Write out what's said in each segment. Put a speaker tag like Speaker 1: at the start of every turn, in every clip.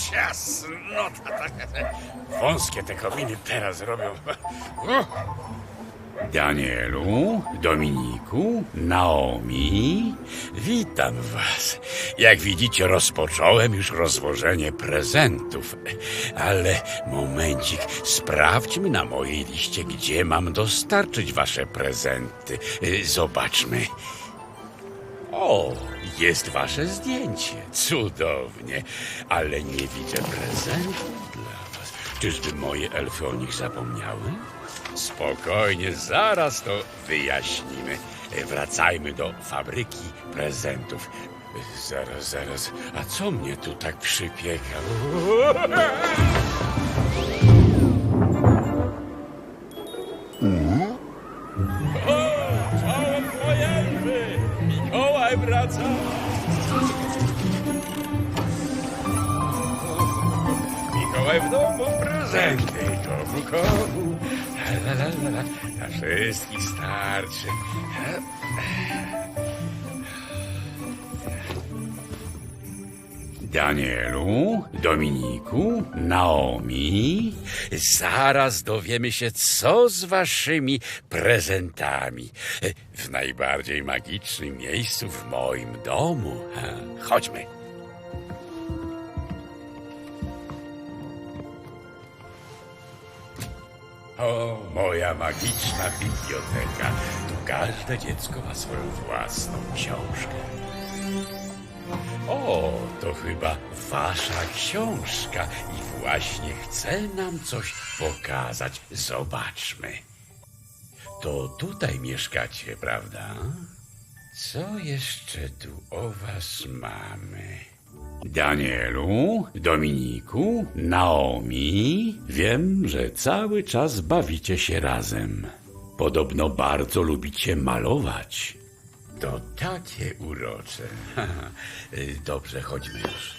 Speaker 1: Ciasnota. Wąskie te kominy teraz robią. Danielu, Dominiku, Naomi, witam was. Jak widzicie, rozpocząłem już rozwożenie prezentów. Ale momencik, sprawdźmy na mojej liście, gdzie mam dostarczyć wasze prezenty. Y, Zobaczmy. O, jest wasze zdjęcie. Cudownie. Ale nie widzę prezentów dla was. Czyżby moje elfy o nich zapomniały? Spokojnie, zaraz to wyjaśnimy. Wracajmy do fabryki prezentów. Zaraz, zaraz. A co mnie tu tak przypieka? Czołem Mikołaj wraca! Mikołaj w domu prezenty. Komu, komu? La, la, wszystkich starczy. Danielu, Dominiku, Naomi, zaraz dowiemy się, co z waszymi prezentami. W najbardziej magicznym miejscu w moim domu. Chodźmy. O, moja magiczna biblioteka. Tu każde dziecko ma swoją własną książkę. O, to chyba wasza książka i właśnie chce nam coś pokazać. Zobaczmy. To tutaj mieszkacie, prawda? Co jeszcze tu o was mamy? Danielu, Dominiku, Naomi, wiem, że cały czas bawicie się razem. Podobno bardzo lubicie malować. To takie urocze. Dobrze, chodźmy już.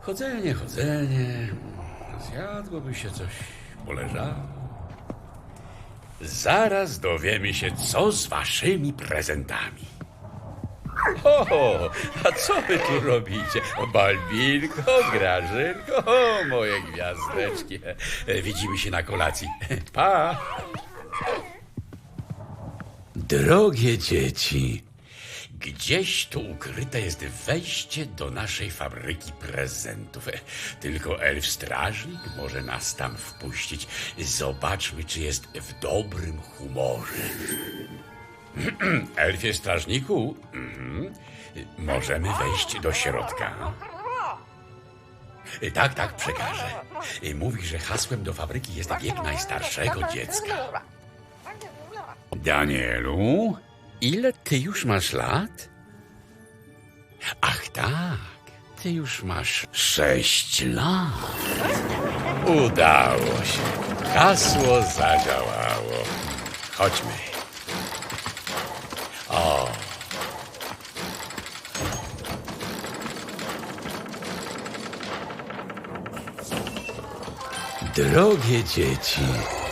Speaker 1: Chodzenie, chodzenie. Zjadłoby się coś, poleżało. Zaraz dowiemy się, co z waszymi prezentami. O, a co wy tu robicie? Balbinko, Grażynko, o, moje gwiazdeczki. Widzimy się na kolacji. Pa! Drogie dzieci, gdzieś tu ukryte jest wejście do naszej fabryki prezentów. Tylko elf strażnik może nas tam wpuścić. Zobaczmy, czy jest w dobrym humorze. Elfie strażniku, mhm. możemy wejść do środka. Tak, tak, przekażę. Mówi, że hasłem do fabryki jest wiek najstarszego dziecka. Danielu, ile ty już masz lat? Ach tak, ty już masz sześć lat. Udało się. Hasło zadziałało. Chodźmy. O. Drogie dzieci,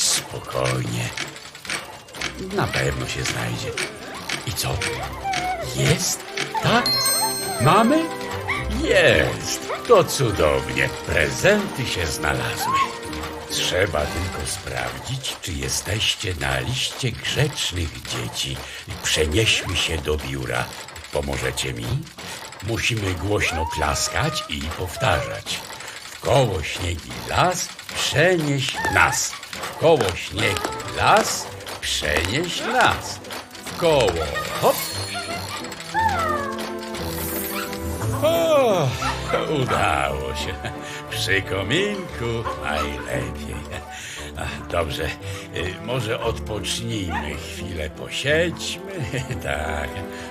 Speaker 1: Spokojnie. Na pewno się znajdzie. I co? Jest? Tak? Mamy? Jest. To cudownie. Prezenty się znalazły. Trzeba tylko sprawdzić, czy jesteście na liście grzecznych dzieci. Przenieśmy się do biura. Pomożecie mi? Musimy głośno klaskać i powtarzać. W koło śniegi las, przenieś nas. Koło śniegi las, przenieś nas. W koło hop. O, udało się. Przy kominku najlepiej. Dobrze, y, może odpocznijmy chwilę, posiedźmy. Tak,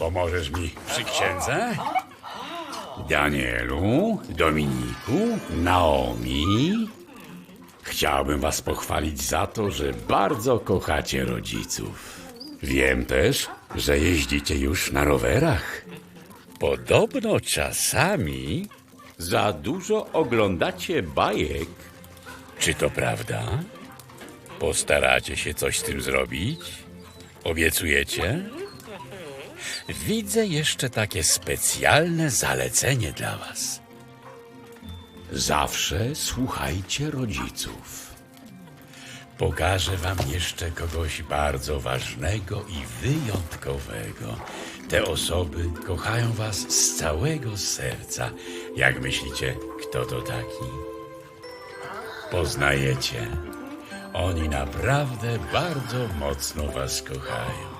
Speaker 1: Pomożesz mi przy księdze? Danielu, Dominiku, Naomi. Chciałbym was pochwalić za to, że bardzo kochacie rodziców. Wiem też, że jeździcie już na rowerach. Podobno czasami za dużo oglądacie bajek. Czy to prawda? Postaracie się coś z tym zrobić? Obiecujecie? Widzę jeszcze takie specjalne zalecenie dla was. Zawsze słuchajcie rodziców. Pokażę wam jeszcze kogoś bardzo ważnego i wyjątkowego. Te osoby kochają was z całego serca. Jak myślicie, kto to taki? Poznajecie. Oni naprawdę bardzo mocno was kochają.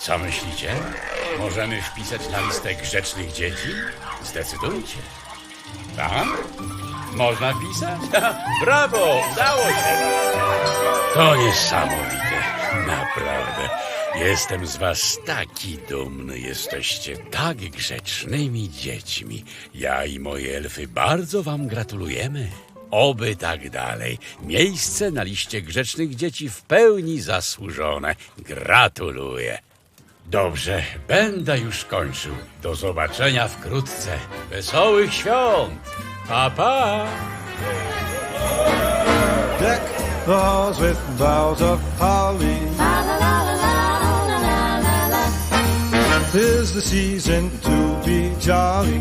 Speaker 1: Co myślicie? Możemy wpisać na listę grzecznych dzieci? Zdecydujcie. Tak? Można wpisać? Brawo! Udało się! To niesamowite. Naprawdę. Jestem z was taki dumny. Jesteście tak grzecznymi dziećmi. Ja i moje elfy bardzo wam gratulujemy. Oby tak dalej. Miejsce na liście grzecznych dzieci w pełni zasłużone. Gratuluję. Dobrze, będę już kończył. Do zobaczenia wkrótce. Wesołych świąt! Pa, pa!
Speaker 2: Deck the halls with boughs of holly. Tis the season to be jolly.